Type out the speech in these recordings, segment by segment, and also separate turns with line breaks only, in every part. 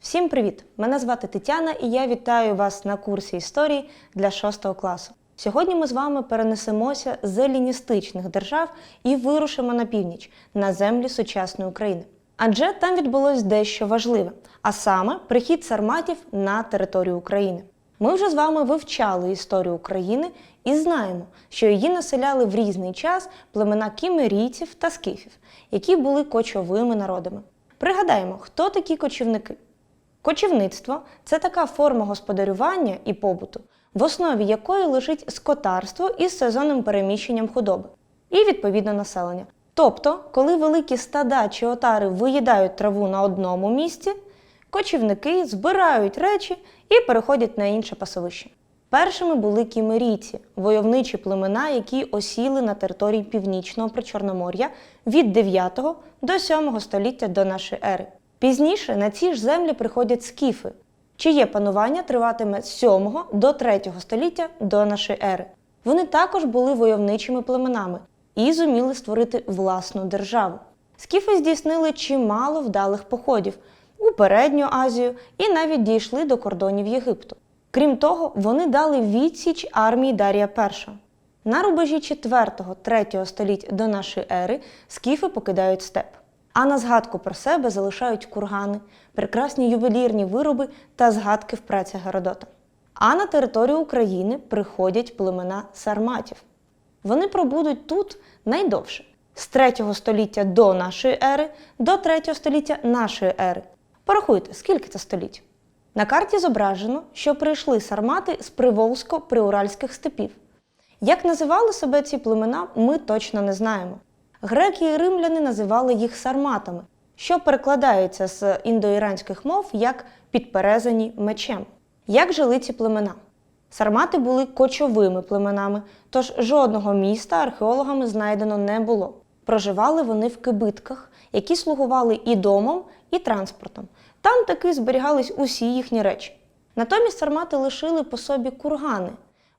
Всім привіт! Мене звати Тетяна і я вітаю вас на курсі історії для 6 класу. Сьогодні ми з вами перенесемося з еліністичних держав і вирушимо на північ на землі сучасної України. Адже там відбулось дещо важливе, а саме прихід сарматів на територію України. Ми вже з вами вивчали історію України і знаємо, що її населяли в різний час племена кімерійців та скіфів, які були кочовими народами. Пригадаємо, хто такі кочівники. Кочівництво це така форма господарювання і побуту, в основі якої лежить скотарство із сезонним переміщенням худоби і відповідно населення. Тобто, коли великі стада чи отари виїдають траву на одному місці, кочівники збирають речі і переходять на інше пасовище. Першими були кімерійці, войовничі племена, які осіли на території північного причорномор'я від 9 до 7 століття до нашої ери. Пізніше на ці ж землі приходять скіфи, чиє панування триватиме з 7 до 3 століття до нашої ери. Вони також були войовничими племенами і зуміли створити власну державу. Скіфи здійснили чимало вдалих походів у передню Азію і навіть дійшли до кордонів Єгипту. Крім того, вони дали відсіч армії Дарія І. На рубежі 4-3 століть до нашої ери скіфи покидають степ. А на згадку про себе залишають кургани, прекрасні ювелірні вироби та згадки в праці Геродота. А на територію України приходять племена сарматів. Вони пробудуть тут найдовше з 3 століття до нашої ери до 3 століття нашої ери. Порахуйте, скільки це століть. На карті зображено, що прийшли сармати з приволзько-приуральських степів. Як називали себе ці племена, ми точно не знаємо. Греки і римляни називали їх сарматами, що перекладається з індоіранських мов як підперезані мечем. Як жили ці племена? Сармати були кочовими племенами, тож жодного міста археологами знайдено не було. Проживали вони в кибитках, які слугували і домом, і транспортом. Там таки зберігались усі їхні речі. Натомість сармати лишили по собі кургани,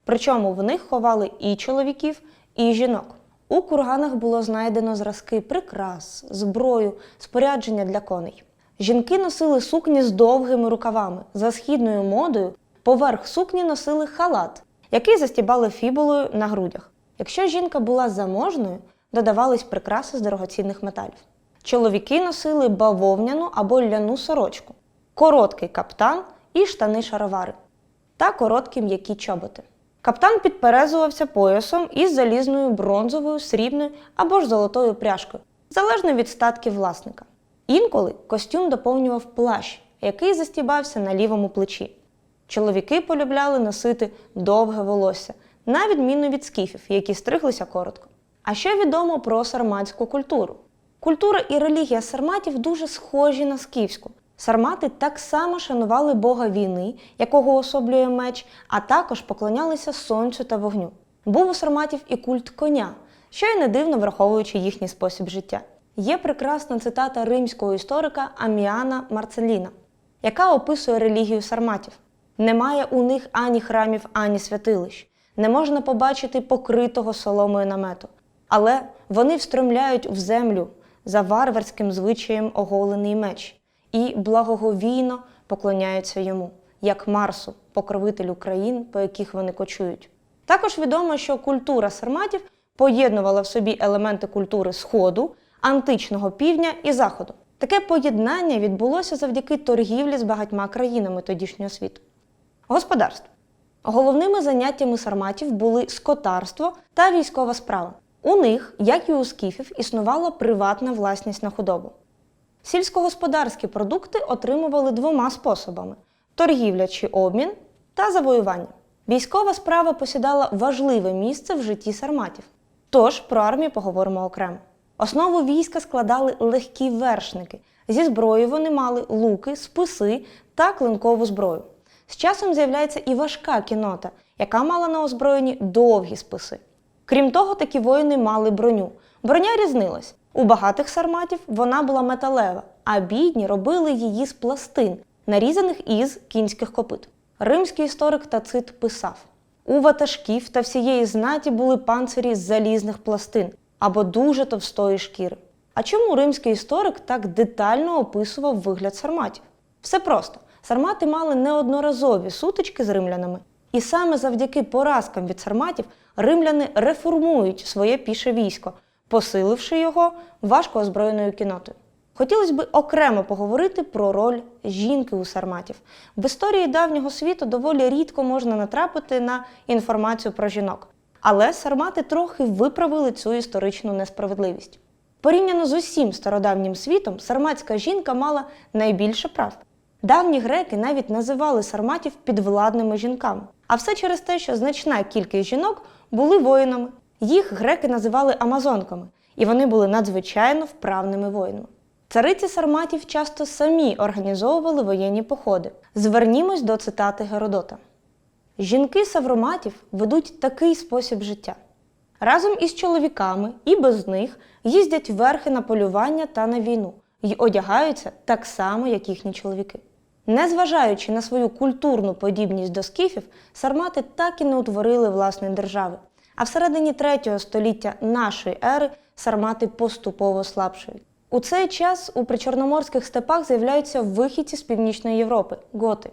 причому в них ховали і чоловіків, і жінок. У курганах було знайдено зразки прикрас, зброю, спорядження для коней. Жінки носили сукні з довгими рукавами. За східною модою поверх сукні носили халат, який застібали фібулою на грудях. Якщо жінка була заможною, додавались прикраси з дорогоцінних металів. Чоловіки носили бавовняну або ляну сорочку, короткий каптан і штани шаровари та короткі м'які чоботи. Каптан підперезувався поясом із залізною бронзовою, срібною або ж золотою пряжкою, залежно від статків власника. Інколи костюм доповнював плащ, який застібався на лівому плечі. Чоловіки полюбляли носити довге волосся, на відміну від скіфів, які стриглися коротко. А що відомо про сарматську культуру? Культура і релігія сарматів дуже схожі на скіфську. Сармати так само шанували Бога війни, якого особлює меч, а також поклонялися сонцю та вогню. Був у сарматів і культ коня, що й не дивно враховуючи їхній спосіб життя. Є прекрасна цитата римського історика Аміана Марцеліна, яка описує релігію сарматів. Немає у них ані храмів, ані святилищ, не можна побачити покритого соломою намету, але вони встромляють в землю за варварським звичаєм оголений меч і благоговійно поклоняються йому, як Марсу, покровителю країн, по яких вони кочують. Також відомо, що культура сарматів поєднувала в собі елементи культури Сходу, античного півдня і заходу. Таке поєднання відбулося завдяки торгівлі з багатьма країнами тодішнього світу. Господарство. Головними заняттями сарматів були скотарство та військова справа. У них, як і у скіфів, існувала приватна власність на худобу. Сільськогосподарські продукти отримували двома способами: торгівля чи обмін та завоювання. Військова справа посідала важливе місце в житті сарматів. Тож про армію поговоримо окремо. Основу війська складали легкі вершники. Зі зброєю вони мали луки, списи та клинкову зброю. З часом з'являється і важка кінота, яка мала на озброєнні довгі списи. Крім того, такі воїни мали броню. Броня різнилась. У багатих сарматів вона була металева, а бідні робили її з пластин, нарізаних із кінських копит. Римський історик Тацит писав: у ватажків та всієї знаті були панцирі з залізних пластин або дуже товстої шкіри. А чому римський історик так детально описував вигляд сарматів? Все просто. Сармати мали неодноразові сутички з римлянами, і саме завдяки поразкам від сарматів римляни реформують своє піше військо, посиливши його важко озброєною кінотою. Хотілося б окремо поговорити про роль жінки у сарматів. В історії давнього світу доволі рідко можна натрапити на інформацію про жінок. Але сармати трохи виправили цю історичну несправедливість. Порівняно з усім стародавнім світом, сарматська жінка мала найбільше прав. Давні греки навіть називали сарматів підвладними жінками. А все через те, що значна кількість жінок були воїнами. Їх греки називали амазонками, і вони були надзвичайно вправними воїнами. Цариці сарматів часто самі організовували воєнні походи. Звернімось до цитати Геродота. Жінки савроматів ведуть такий спосіб життя. Разом із чоловіками і без них їздять верхи на полювання та на війну і одягаються так само, як їхні чоловіки. Незважаючи на свою культурну подібність до скіфів, сармати так і не утворили власної держави. А всередині третього століття нашої ери сармати поступово слабшають. У цей час у причорноморських степах з'являються вихідці з північної Європи готи.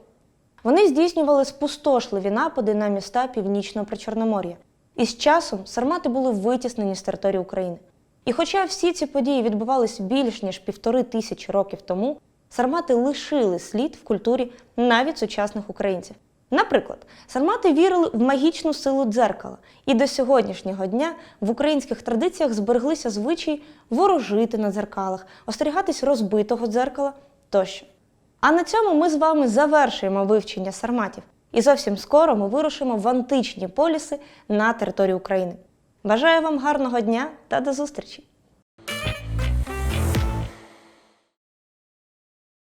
Вони здійснювали спустошливі напади на міста північного Причорномор'я. І з часом сармати були витіснені з території України. І хоча всі ці події відбувались більш ніж півтори тисячі років тому, сармати лишили слід в культурі навіть сучасних українців. Наприклад, сармати вірили в магічну силу дзеркала, і до сьогоднішнього дня в українських традиціях збереглися звичаї ворожити на дзеркалах, остерігатись розбитого дзеркала тощо. А на цьому ми з вами завершуємо вивчення сарматів. І зовсім скоро ми вирушимо в античні поліси на території України. Бажаю вам гарного дня та до зустрічі!